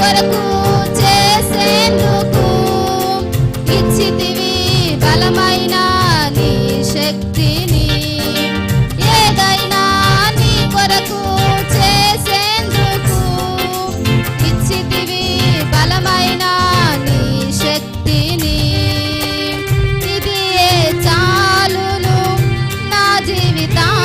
కొరకు చేసేందుకు ఇచ్చితివి బలమైన నీ శక్తిని. ఏదైనా నీ కొరకు చేసేందుకు ఇచ్చితివి బలమైన నీ శక్తిని. ఇది చాలును నా జీవితం